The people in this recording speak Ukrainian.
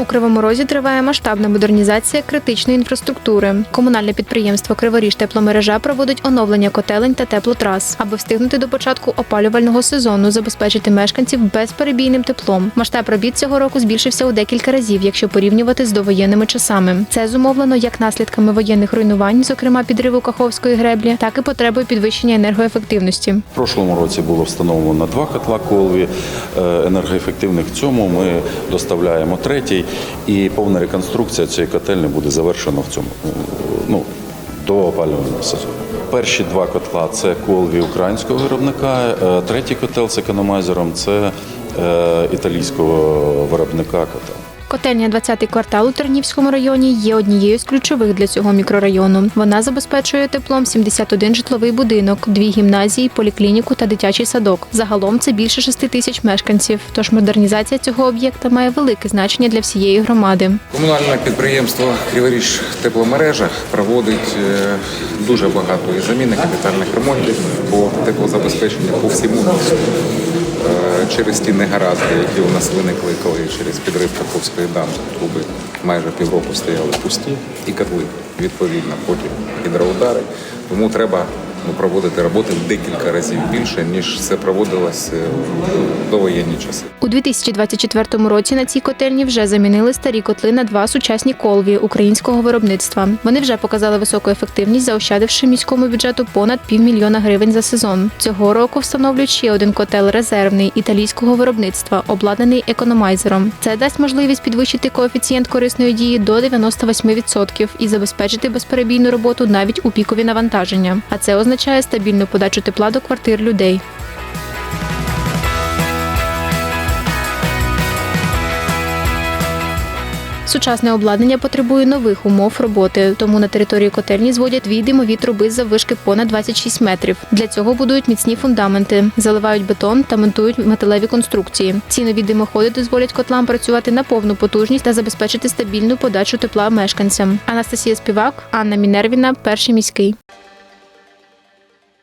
У Кривому Розі триває масштабна модернізація критичної інфраструктури. Комунальне підприємство Криворіж тепломережа проводить оновлення котелень та теплотрас, аби встигнути до початку опалювального сезону, забезпечити мешканців безперебійним теплом. Масштаб робіт цього року збільшився у декілька разів, якщо порівнювати з довоєнними часами. Це зумовлено як наслідками воєнних руйнувань, зокрема підриву Каховської греблі, так і потребою підвищення енергоефективності. В прошлому році було встановлено два котла колві е, енергоефективних. В цьому ми доставляємо третій, і повна реконструкція цієї котельні буде завершена в цьому е, ну, до опалювального сезону. Перші два котла це колві українського виробника, е, третій котел з економайзером це е, італійського виробника котел. Котельня 20-й квартал у Тернівському районі є однією з ключових для цього мікрорайону. Вона забезпечує теплом 71 житловий будинок, дві гімназії, поліклініку та дитячий садок. Загалом це більше 6 тисяч мешканців. Тож модернізація цього об'єкта має велике значення для всієї громади. Комунальне підприємство Криворіж тепломережа проводить е, дуже багато і заміни капітальних ремонтів по теплозабезпеченню по всьому місту. Е, Через ті негаразди, які у нас виникли, коли через підрив Каховської дамби труби майже півроку стояли пусті і котли, відповідно, потім гідроудари. Тому треба проводити роботи декілька разів більше, ніж це проводилось е, в довоєнні часи. У 2024 році на цій котельні вже замінили старі котли на два сучасні колві українського виробництва. Вони вже показали високу ефективність, заощадивши міському бюджету понад півмільйона гривень за сезон. Цього року встановлюють ще один котел резервний італійського виробництва, обладнаний економайзером. Це дасть можливість підвищити коефіцієнт корисної дії до 98% і забезпечити безперебійну роботу навіть у пікові навантаження. А це означає стабільну подачу тепла до квартир людей. Сучасне обладнання потребує нових умов роботи, тому на території котельні зводять дві димові труби заввишки понад 26 метрів. Для цього будують міцні фундаменти, заливають бетон та монтують металеві конструкції. Ці нові димоходи дозволять котлам працювати на повну потужність та забезпечити стабільну подачу тепла мешканцям. Анастасія Співак, Анна Мінервіна, перший міський.